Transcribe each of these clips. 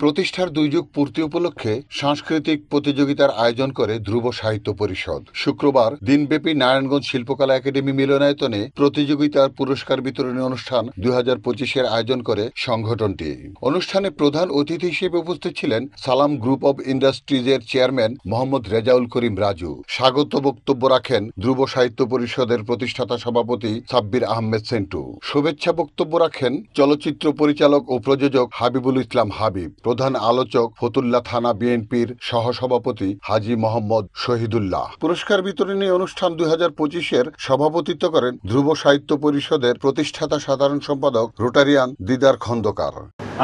প্রতিষ্ঠার দুই যুগ পূর্তি উপলক্ষে সাংস্কৃতিক প্রতিযোগিতার আয়োজন করে ধ্রুব সাহিত্য পরিষদ। শুক্রবার দিনব্যাপী নারায়ণগঞ্জ শিল্পকলা একাডেমি মিলনায়তনে প্রতিযোগিতার পুরস্কার বিতরণী অনুষ্ঠান দুই হাজার পঁচিশের আয়োজন করে সংগঠনটি। অনুষ্ঠানে প্রধান অতিথি হিসেবে উপস্থিত ছিলেন সালাম গ্রুপ অব ইন্ডাস্ট্রিজের চেয়ারম্যান মোহাম্মদ রেজাউল করিম রাজু। স্বাগত বক্তব্য রাখেন ধ্রুব সাহিত্য পরিষদের প্রতিষ্ঠাতা সভাপতি সাব্বির আহমেদ সেন্টু। শুভেচ্ছা বক্তব্য রাখেন চলচ্চিত্র পরিচালক ও প্রযোজক হাবিবুল ইসলাম হাবিব। প্রধান আলোচক ফতুল্লা থানা বিএনপির সহসভাপতি হাজি মোহাম্মদ শহীদুল্লাহ। পুরস্কার বিতরণী অনুষ্ঠান দুই হাজার পঁচিশের সভাপতিত্ব করেন ধ্রুব সাহিত্য পরিষদের প্রতিষ্ঠাতা সাধারণ সম্পাদক রোটারিয়ান দিদার খন্দকার।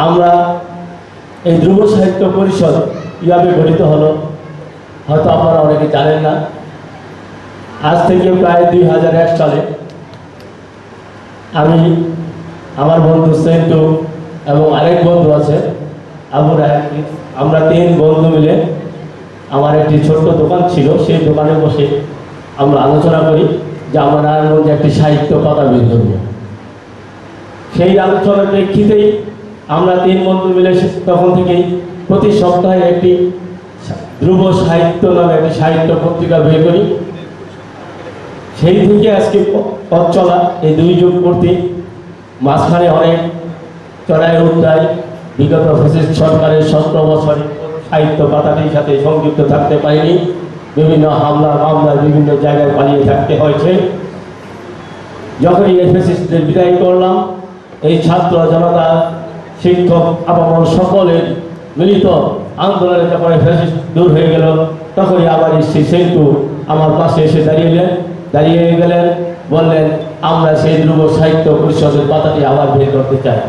আমরা এই ধ্রুব সাহিত্য পরিষদ কীভাবে গঠিত হলো হয়তো আপনারা অনেকে জানেন না। আজ থেকে প্রায় দুই হাজার এক সালে আমি আমার বন্ধু সেন্টু এবং আরেক বন্ধু আছে আবু রায় আমরা তিন বন্ধু মিলে আমার একটি ছোট্ট দোকান ছিল, সেই দোকানে বসে আমরা আলোচনা করি যে আমরা নারায়ণগঞ্জে একটি সাহিত্য কথা বের করব। সেই আলোচনার প্রেক্ষিতেই আমরা তিন বন্ধু মিলে তখন থেকেই প্রতি সপ্তাহে একটি ধ্রুব সাহিত্য নামে একটি সাহিত্য পত্রিকা বের করি। সেই থেকে আজকে পথ চলা এই দুই যুগ পূর্তি মাঝখানে অনেক চড়াই উত্তরায় বিগত ফেসিস সরকারের সতেরো বছরে সাহিত্য পাতাটির সাথে সংযুক্ত থাকতে পারিনি। বিভিন্ন হামলা মামলা বিভিন্ন জায়গায় পালিয়ে থাকতে হয়েছে। যখনই এফএসএসদের বিদায় করলাম, এই ছাত্র জনতা, শিক্ষক আপামল সকলের মিলিত আন্দোলনে যখন এফএসএস দূর হয়ে গেল। তখনই আবার সেই সেন্টু আমার পাশে এসে দাঁড়িয়েলেন। দাঁড়িয়ে গেলেন, বললেন, আমরা সেই ধ্রুব সাহিত্য পরিষদের পাতাটি আবার বের করতে চাই।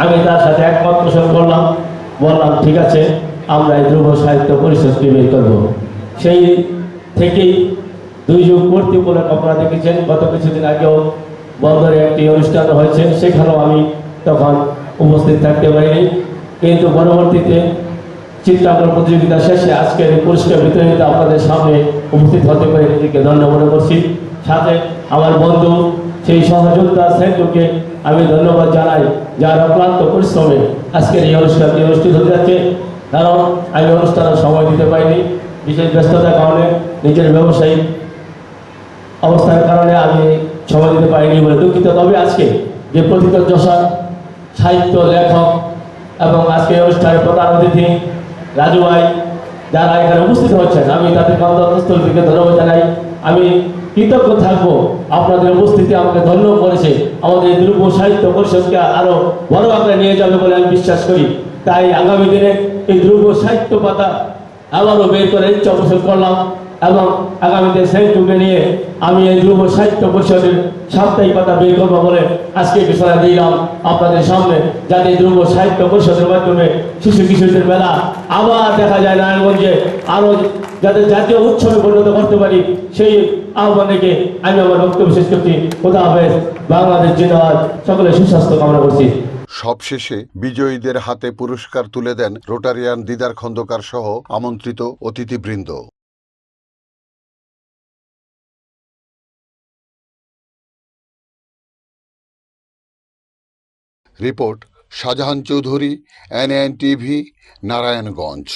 আমি তার সাথে একমত পোষণ করলাম। বললাম, ঠিক আছে, আমরা এই ধ্রুব সাহিত্য পরিষদকে বের করব। সেই থেকেই দুই যুগ পূর্তি উপলক্ষে আপনারা দেখেছেন, গত কিছুদিন আগেও বন্দরে একটি অনুষ্ঠান হয়েছে, সেখানেও আমি তখন উপস্থিত থাকতে পারিনি। কিন্তু পরবর্তীতে চিত্রাঙ্কন প্রতিযোগিতা শেষে আজকের পুরস্কার বিতরণীতে আপনাদের সামনে উপস্থিত হতে পেরে নিজেকে ধন্য মনে করছি। সাথে আমার বন্ধু, সেই সহযোগিতা সেন্টুকে আমি ধন্যবাদ জানাই। যার অক্লান্ত পরিশ্রমে আজকের এই অনুষ্ঠানটি অনুষ্ঠিত হতে যাচ্ছে। কারণ আমি অনুষ্ঠানে সময় দিতে পারিনি। বিশেষ ব্যস্ততার কারণে নিজের ব্যবসায়িক অবস্থার কারণে আমি সময় দিতে পারিনি বলে দুঃখিত। তবে আজকে যে প্রথিত যশা, সাহিত্য লেখক এবং আজকে অনুষ্ঠানের প্রধান অতিথি রাজু ভাই, যারা এখানে উপস্থিত হচ্ছেন আমি তাদের কান্তস্থল থেকে ধন্যবাদ জানাই। আমি কৃতজ্ঞ থাকব। আপনাদের উপস্থিতি আমাকে ধন্য করেছে। আমাদের ধ্রুব সাহিত্য পরিষদকে আরও বড় আকারে নিয়ে যাবে বলে আমি বিশ্বাস করি। তাই আগামী দিনে এই ধ্রুব সাহিত্য পাতা আবারও বের করে ইচ্ছা করলাম এবং আগামীতে সেই যুগে নিয়ে আমি এই ধ্রুব সাহিত্য পরিষদের সাপ্তাহিক পাতা বের করব বলে আজকে ঘোষণা দিলাম আপনাদের সামনে। যাতে ধ্রুব সাহিত্য পরিষদের মাধ্যমে শিশু কিশোরদের মেলা আবার দেখা যায় নারায়ণগঞ্জে। আরও যাতে জাতীয় উৎসবে পরিণত করতে পারি, সেই আহ্বান রেখে আমি আমার বক্তব্য শেষ করছি। কোথা হাফেজ, বাংলাদেশ জিন্দাবাদ। সকলে সুস্বাস্থ্য কামনা করছি। সবশেষে বিজয়ীদের হাতে পুরস্কার তুলে দেন রোটারিয়ান দিদার খন্দকার সহ আমন্ত্রিত অতিথিবৃন্দ। Report, Shahjahan Chowdhury NN TV Narayanganj.